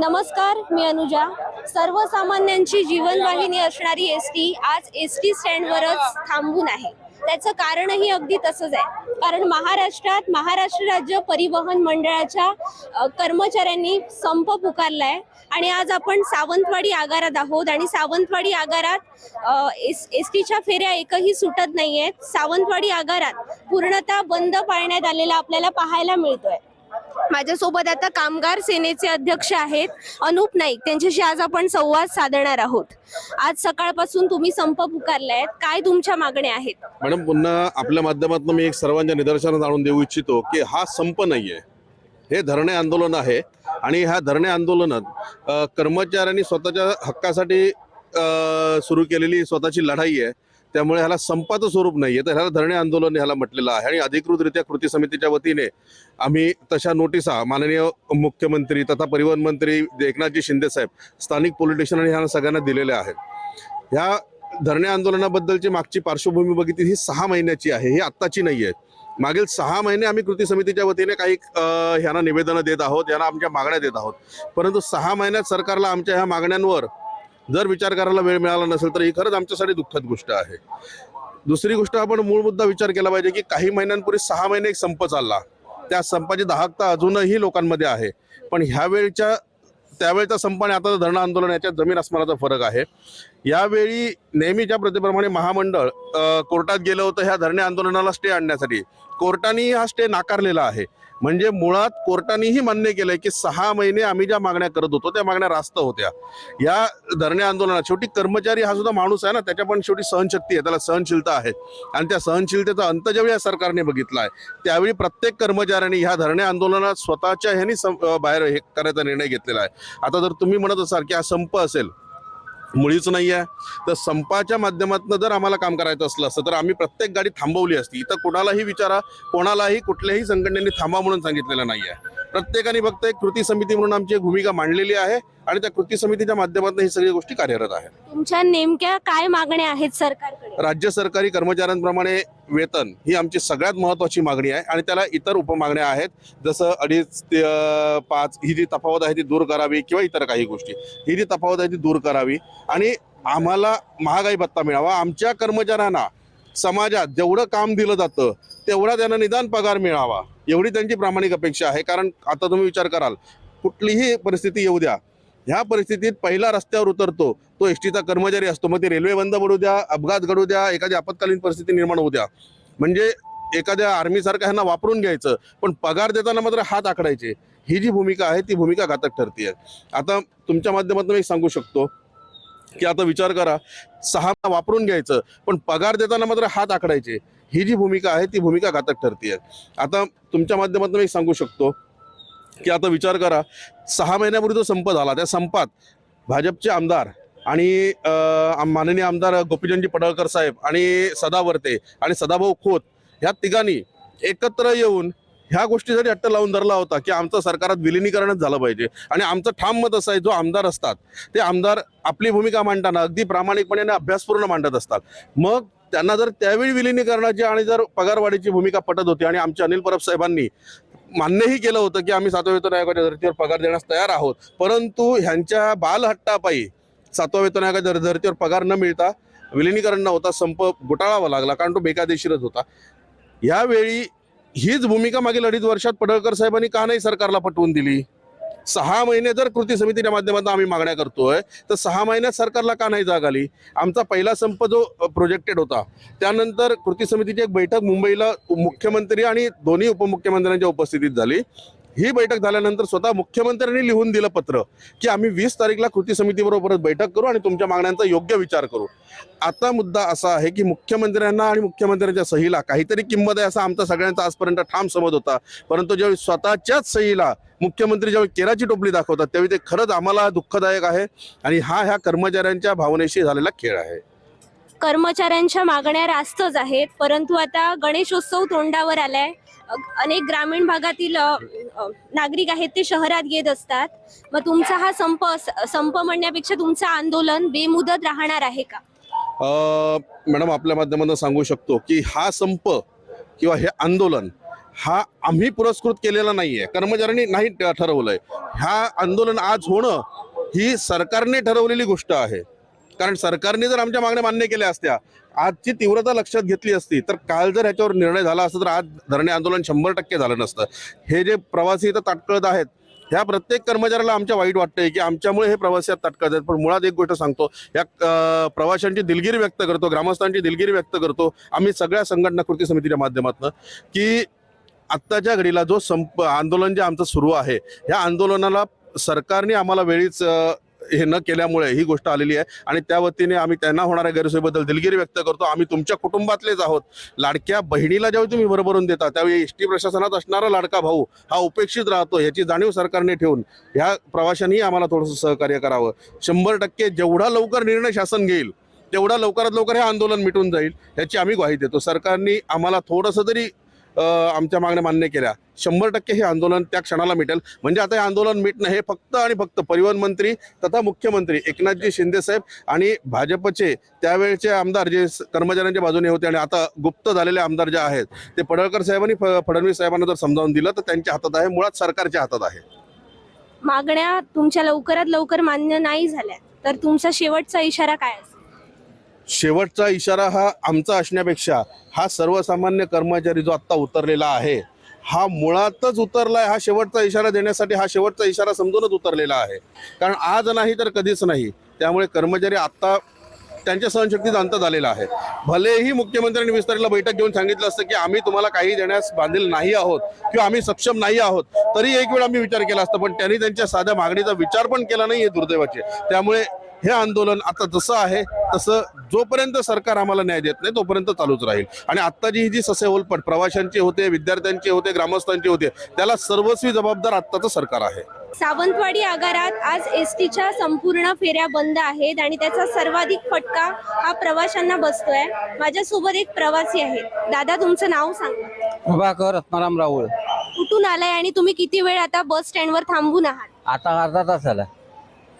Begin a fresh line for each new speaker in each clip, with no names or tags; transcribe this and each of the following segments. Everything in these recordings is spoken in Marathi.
नमस्कार मी अनुजा. सर्वसामान्यांची जीवनवाहिनी असणारी एस टी आज एस टी स्टँडवरच थांबून आहे. त्याचं कारणही अगदी तसंच आहे. कारण महाराष्ट्रात महाराष्ट्र राज्य परिवहन मंडळाच्या कर्मचाऱ्यांनी संप पुकारलाय आणि आज आपण सावंतवाडी आगारात आहोत आणि सावंतवाडी आगारात एस एस टीच्या फेऱ्या एकही सुटत नाही आहेत सावंतवाडी आगारात पूर्णतः बंद पाळण्यात आलेला आपल्याला पाहायला मिळतोय. माझ्यासोबत आता कामगार सेनेचे अध्यक्ष आहेत. अनुप नाईक त्यांच्याशी आज आपण संवाद साधणार आहोत. आज सकाळपासून तुम्ही संप पुकारलाय. काय तुमच्या मागण्या आहेत?
मॅडम पुन्हा आपल्या माध्यमातून मी एक सर्वांच्या निदर्शनात आणून देऊ इच्छितो की हा संप नाहीये. हे धरणे आंदोलन आहे आणि ह्या धरणे आंदोलनात कर्मचाऱ्यांनी स्वतःच्या हक्कासाठी सुरू केलेली स्वतःची लढाई आहे. त्यामुळे ह्याला संपाचं स्वरूप नाहीये. तर ह्याला धरणे आंदोलन ह्याला म्हटलेलं आहे. आणि अधिकृतरित्या कृती समितीच्या वतीने आम्ही तशा नोटिसा माननीय मुख्यमंत्री तथा परिवहन मंत्री एकनाथजी शिंदेसाहेब स्थानिक पोलीस आणि ह्या सगळ्यांना दिलेल्या आहेत. ह्या धरणे आंदोलनाबद्दलची मागची पार्श्वभूमी बघितली ही सहा महिन्याची आहे. ही आत्ताची नाही आहे मागील सहा महिने आम्ही कृती समितीच्या वतीने काही ह्यांना निवेदनं देत आहोत यांना आमच्या मागण्या देत आहोत. परंतु सहा महिन्यात सरकारला आमच्या ह्या मागण्यांवर जर विचार करायला वेळ मिळाला नसेल तर ही खरंच आमच्यासाठी दुःखद गोष्ट आहे. दुसरी गोष्ट आपण मूळ मुद्दा विचार केला पाहिजे की काही महिन्यांपूर्वी सहा महिने एक संप चालला. त्या संपाची दाहकता अजूनही लोकांमध्ये आहे. पण ह्यावेळच्या त्यावेळेचा संप आणि आता धरणं आंदोलन याच्यात जमीन आसमानाचा फरक आहे. यावेळी नेहमीच्या प्रथेप्रमाणे महामंडळ कोर्टात गेलं होतं ह्या धरणे आंदोलनाला स्टे आणण्यासाठी. कोर्टानेही हा स्टे नाकारलेला आहे. म्हणजे मुळात कोर्टानेही मान्य केलंय की सहा महिने आम्ही ज्या मागण्या करत होतो त्या मागण्या रास्त होत्या. या धरणे आंदोलनात शेवटी कर्मचारी हा सुद्धा माणूस आहे ना त्याच्या पण शेवटी सहनशक्ती आहे त्याला सहनशीलता आहे. आणि त्या सहनशीलतेचा अंत ज्यावेळी या सरकारने बघितला आहे त्यावेळी प्रत्येक कर्मचाऱ्यांनी ह्या धरणे आंदोलनात स्वतःच्या ह्यानी बाहेर हे करायचा निर्णय घेतलेला आहे. आता जर तुम्ही म्हणत असाल की हा संप असेल मुळीच नाही आहे तर संपाच्या माध्यमातून जर आम्हाला काम करायचं असलं असतं तर आम्ही प्रत्येक गाडी थांबवली असती. इथं कोणालाही विचारा कोणालाही कुठल्याही संघटनेने थांबा म्हणून सांगितलेलं नाही आहे प्रत्येकाने फक्त एक कृती समिती म्हणून आमची एक भूमिका मांडलेली आहे आणि त्या कृती समितीच्या माध्यमातून ही सगळी गोष्टी कार्यरत आहेत.
तुमच्या नेमक्या काय मागण्या आहेत सरकारकडे?
राज्य सरकारी कर्मचाऱ्यांप्रमाणे वेतन ही आमची सगळ्यात महत्वाची मागणी आहे आणि त्याला इतर उपमागण्या आहेत जसं अडीच ते पाच ही जी तफावत आहे ती दूर करावी किंवा इतर काही गोष्टी. ही जी तफावत आहे ती दूर करावी आणि आम्हाला महागाई भत्ता मिळावा. आमच्या कर्मचाऱ्यांना समाजात जेवढं काम दिलं जातं तेवढा त्यांना निदान पगार मिळावा. एवढी त्यांची प्रामाणिक अपेक्षा आहे. कारण आता तुम्ही विचार कराल कुठलीही परिस्थिती येऊ द्या. ह्या परिस्थितीत पहिला रस्त्यावर उतरतो तो एस टीचा कर्मचारी असतो. मग ते रेल्वे बंद पडू द्या अपघात घडू द्या एखादी आपत्कालीन परिस्थिती निर्माण होऊ द्या. म्हणजे एखाद्या आर्मीसारख्या ह्यांना वापरून घ्यायचं पण पगार देताना मात्र हात आखडायचे. ही जी भूमिका आहे ती भूमिका घातक ठरते आता तुमच्या माध्यमातून मी सांगू शकतो की आता विचार करा सहा वापरून घ्यायचं पण पगार देताना मात्र हात आखडायचे. ही जी भूमिका आहे ती भूमिका घातक ठरते आता तुमच्या माध्यमातून मी सांगू शकतो की आता विचार करा सहा महिन्यापूर्वी जो संप झाला त्या संपात भाजपचे आमदार आणि माननीय आमदार गोपीचंदजी पडळकर साहेब आणि सदावर्ते आणि सदाभाऊ खोत ह्या तिघांनी एकत्र येऊन ह्या गोष्टीसाठी हट्ट लावून धरला होता की आमचं सरकारात विलिनीकरणच झालं पाहिजे. आणि आमचं ठाम मत असं आहे जो आमदार असतात ते आमदार आपली भूमिका मांडताना अगदी प्रामाणिकपणे आणि अभ्यासपूर्ण मांडत असतात. मग त्यांना जर त्यावेळी विलिनीकरणाची आणि जर पगारवाढीची भूमिका पटत होती आणि आमच्या अनिल परब साहेबांनी मान्यही केलं होतं की आम्ही सातव्या वेतन आयोगाच्या धर्तीवर पगार देण्यास तयार आहोत परंतु ह्यांच्या बालहट्टापायी सातव्या वेतन आयोगाच्या धर्तीवर पगार न मिळता विलिनीकरण न होता संप गुटाळावा लागला कारण तो बेकायदेशीरच होता. यावेळी हीच भूमिका मागील अडीच वर्षात पडळकर साहेबांनी का नाही सरकारला पटवून दिली? सहा महिने जर कृती समितीच्या माध्यमातून आम्ही मागण्या करतोय तर सहा महिन्यात सरकारला का नाही जाग आली? आमचा पहिला संप जो प्रोजेक्टेड होता त्यानंतर कृती समितीची एक बैठक मुंबईला मुख्यमंत्री आणि दोन्ही उपमुख्यमंत्र्यांच्या उपस्थितीत झाली. ही बैठक झाल्यानंतर स्वतः मुख्यमंत्र्यांनी लिहून दिलं पत्र की आम्ही वीस तारीखला कृती समितीबरोबर बैठक करू आणि तुमच्या मागण्यांचा योग्य विचार करू. आता मुद्दा असा आहे की मुख्यमंत्र्यांना आणि मुख्यमंत्र्यांच्या सहीला काहीतरी किंमत आहे असा आमचा सगळ्यांचा आजपर्यंत ठाम समज होता. परंतु ज्यावेळी स्वतःच्याच सहीला मुख्यमंत्री ज्यावेळी केराची टोपली दाखवतात त्यावेळी ते खरंच आम्हाला दुःखदायक आहे आणि हा ह्या कर्मचाऱ्यांच्या भावनेशी झालेला खेळ आहे.
कर्मचाऱ्यांच्या मागण्या रास्तच आहेत. परंतु आता गणेशोत्सव तोंडावर आलाय. अनेक ग्रामीण भागातील नागरिक आहेत ते शहरात येत असतात. मग तुमचा हा संप संप म्हणण्यापेक्षा तुमचं आंदोलन बेमुदत राहणार आहे का?
मॅडम आपल्या माध्यमातून सांगू शकतो की हा संप किंवा हे आंदोलन हा आम्ही पुरस्कृत केलेला नाहीये. कर्मचाऱ्यांनी नाही ठरवलंय. ह्या आंदोलन आज होणं ही सरकारने ठरवलेली गोष्ट आहे. कारण सरकारने जर आमच्या मागण्या मान्य केल्या असत्या आजची तीव्रता लक्षात घेतली असती तर काल जर ह्याच्यावर निर्णय झाला असता तर आज धरणे आंदोलन शंभर टक्के झालं नसतं. हे जे प्रवासी इथं ताटकळत आहेत ह्या प्रत्येक कर्मचाऱ्याला आमच्या वाईट वाटतंय की आमच्यामुळे हे प्रवासी ताटकळत आहेत. पण मुळात एक गोष्ट सांगतो या प्रवाशांची दिलगिरी व्यक्त करतो ग्रामस्थांची दिलगिरी व्यक्त करतो आम्ही सगळ्या संघटना कृती समितीच्या माध्यमातून की आत्ताच्या घडीला जो संप आंदोलन जे आमचं सुरू आहे ह्या आंदोलनाला सरकारने आम्हाला वेळीच हे न केल्यामुळे ही गोष्ट आलेली आहे. आणि त्या वतीने आम्ही त्यांना होणाऱ्या गैरसोयीबद्दल दिलगिरी व्यक्त करतो. आम्ही तुमच्या कुटुंबातलेच आहोत. लाडक्या बहिणीला ज्यावेळी तुम्ही भरभरून देता त्यावेळी एस टी प्रशासनात असणारा लाडका भाऊ हा उपेक्षित राहतो याची जाणीव सरकारने ठेवून ह्या प्रवाशांनी आम्हाला थोडंसं सहकार्य करावं. शंभर टक्के जेवढा लवकर निर्णय शासन घेईल तेवढा लवकरात लवकर हे आंदोलन मिटून जाईल याची आम्ही ग्वाही देतो. सरकारने आम्हाला थोडंसं तरी आमच्या मागण्या मान्य केल्या. शंभर टक्के हे आंदोलन त्या क्षणाला मिटेल. म्हणजे आता हे आंदोलन मिटणं हे फक्त आणि फक्त परिवहन मंत्री तथा मुख्यमंत्री एकनाथजी शिंदे साहेब आणि भाजपचे त्यावेळचे आमदार जे कर्मचाऱ्यांच्या बाजूने होते आणि आता गुप्त झालेले आमदार जे आहेत ते पडळकर साहेबांनी फडणवीस साहेबांना जर समजावून दिलं तर त्यांच्या हातात आहे मुळात सरकारच्या हातात आहे.
मागण्या तुमच्या लवकरात लवकर मान्य नाही झाल्या. तर तुमचा शेवटचा इशारा काय असेल?
शेवटचा इशारा हा आमचा असण्यापेक्षा हा सर्वसामान्य कर्मचारी जो आत्ता उतरलेला आहे हा मुळातच उतरलाय हा शेवटचा इशारा देण्यासाठी हा शेवटचा इशारा समजूनच उतरलेला आहे. कारण आज नाही तर कधीच नाही. त्यामुळे कर्मचारी आत्ता त्यांच्या सहनशक्तीचा अंत झालेला आहे. भलेही मुख्यमंत्र्यांनी विस्तारीला बैठक घेऊन सांगितलं असतं की आम्ही तुम्हाला काही देण्यास बांधील नाही आहोत किंवा आम्ही सक्षम नाही आहोत तरी एक वेळ आम्ही विचार केला असता पण त्यांनी त्यांच्या साध्या मागणीचा विचार पण केला नाही हे दुर्दैवाचे. त्यामुळे हे आंदोलन आता जसं आहे तसं जोपर्यंत सरकार आम्हाला न्याय देत नाही तोपर्यंत चालूच राहील. आणि आत्ताची ही जी ससे ओलपट प्रवाशांची होते विद्यार्थ्यांची होते ग्रामस्थांची होते त्याला सर्वस्वी जबाबदार आत्ताचं सरकार आहे.
सावंतवाडी आगारात आज एस टीच्या संपूर्ण फेऱ्या बंद आहेत आणि त्याचा सर्वाधिक फटका हा प्रवाशांना बसतोय. माझ्यासोबत एक प्रवासी आहेत. दादा तुमचं नाव सांगा.
प्रभाकर रत्नाराम राऊळ.
कुठून आलाय आणि तुम्ही किती वेळ आता बस स्टँडवर थांबून आहात?
आता अर्धा तास झाला.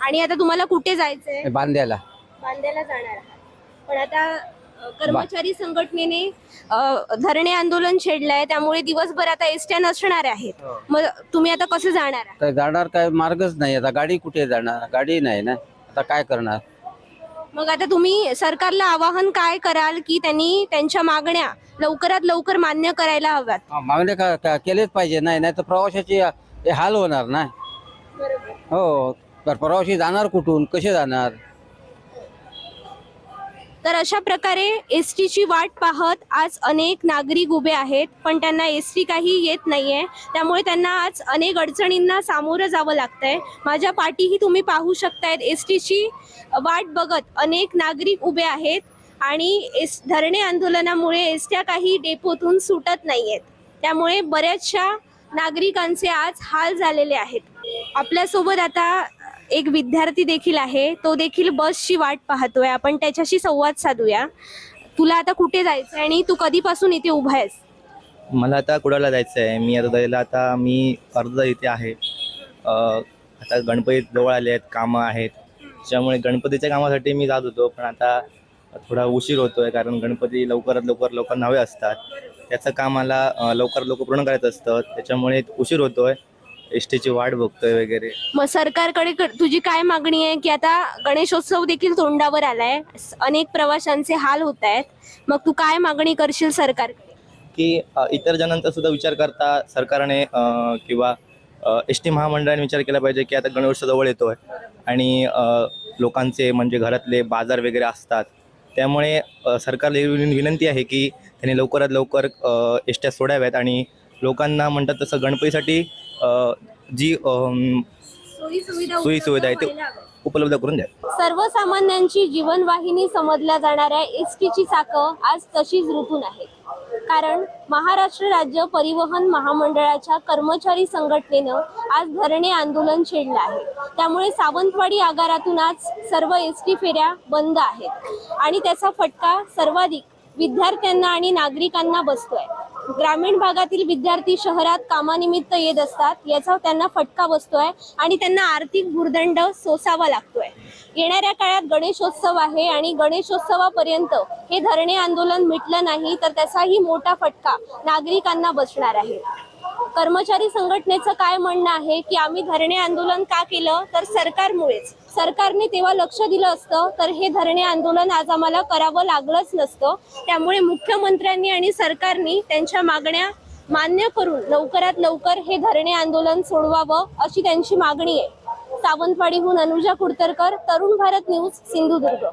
आणि आता तुम्हाला कुठे जायचंय?
हे बांद्याला.
बांद्याला जाणार आहात. पण आता अ, कर्मचारी संघटनेने अ, धरणे आंदोलन छेडलंय. त्यामुळे दिवसभर आता एसट्या नसणार आहेत. मग तुम्ही आता कसं जाणार आहात?
तर जाणार काय मार्गच नाही. आता गाडी कुठे जाणार? गाडी नाही ना. आता काय करणार?
मग आता तुम्ही सरकारला आवाहन काय कराल की त्यांनी त्यांच्या मागण्या लवकरात लवकर मान्य करायला हव्यात?
हा, मागणे का का- केलेच पाहिजे. नाही नाही तर प्रवाशाची हे हाल होणार ना. हो. तर प्रवासी जाणार कुठून? कसे जाणार?
तर अशा प्रकारे एस टीची वाट पाहत आज अनेक नागरिक उभे आहेत पण त्यांना एस टी काही येत नाहीये. त्यामुळे त्यांना आज अनेक अडचणींना सामोरं जावं लागतंय. माझ्या पाठीही तुम्ही पाहू शकतायत एस टीची वाट बघत अनेक नागरिक उभे आहेत आणि एस धरणे आंदोलनामुळे एसट्या काही डेपोतून सुटत नाहीयेत. त्यामुळे बऱ्याचशा नागरिकांचे आज हाल झालेले आहेत. आपल्यासोबत आता एक विद्यार्थी देखील आहे तो देखील बसची वाट पाहतोय. आपण त्याच्याशी संवाद साधूया. तुला आता कुठे जायचं आणि तू कधीपासून इथे उभा आहेस?
मला आता कुडाळला जायचं आहे मी आता आता मी अर्धा इथे आहे. अ, आता गणपती जवळ आले आहेत कामं आहेत. त्यामुळे गणपतीच्या कामासाठी मी जात होतो पण आता थोडा उशीर होतो आहे कारण गणपती लवकरात लवकर लोकांना हवे असतात. त्याचं काम मला अ, लवकरात लवकर पूर्ण करायचं असतं. त्याच्यामुळे उशीर होतो आहे एस टीची वाट बघतोय वगैरे.
मग सरकारकडे क- तुझी काय मागणी आहे की आता गणेशोत्सव देखील तोंडावर आलाय स- अनेक प्रवाशांचे हाल होत आहेत. मग तू काय मागणी करशील सरकारकडे
की अ, इतर जणांचा सुद्धा विचार करता सरकारने अ, किंवा एस टी महामंडळाने विचार केला पाहिजे की आता गणेशोत्सव जवळ येतोय आणि अ, लोकांचे म्हणजे घरातले बाजार वगैरे असतात. त्यामुळे अ, सरकारला एवढी विनंती आहे की त्यांनी लवकरात लवकर एस ट्या सोडाव्यात आणि लोकांना म्हणतात तसं गणपतीसाठी जी
सोयी सुविधा
आहे ते उपलब्ध करून द्या.
सर्वसामान्यांची जीवनवाहिनी समजल्या जाणाऱ्या एस टीची चाकं आज तशीच रुतून आहेत. कारण महाराष्ट्र राज्य परिवहन महामंडळाच्या कर्मचारी संघटनेनं आज धरणे आंदोलन छेडलं आहे. त्यामुळे सावंतवाडी आगारातून आज सर्व एस टी फेऱ्या बंद आहेत. आणि त्याचा फटका सर्वाधिक विद्यार्थ्यांना आणि नागरिकांना बसतोय. ग्रामीण भागातील विद्यार्थी शहरात कामानिमित्त येत असतात. याचा त्यांना फटका बसतोय आणि त्यांना आर्थिक भूर्दंड सोसावा लागतोय. येणाऱ्या काळात गणेशोत्सव आहे आणि गणेशोत्सवापर्यंत हे धरणे आंदोलन मिटलं नाही तर त्याचाही मोठा फटका नागरिकांना बसणार आहे. कर्मचारी संघटनेचं काय म्हणणं आहे की आम्ही धरणे आंदोलन का केलं? तर सरकारमुळेच. सरकारने तेव्हा लक्ष दिलं असतं तर हे धरणे आंदोलन आज आम्हाला करावं लागलंच नसतं. त्यामुळे मुख्यमंत्र्यांनी आणि सरकारने त्यांच्या मागण्या मान्य करून लवकरात लवकर हे धरणे आंदोलन सोडवावं अशी त्यांची मागणी आहे. सावंतवाडीहून अनुजा कुडतरकर तरुण भारत न्यूज सिंधुदुर्ग.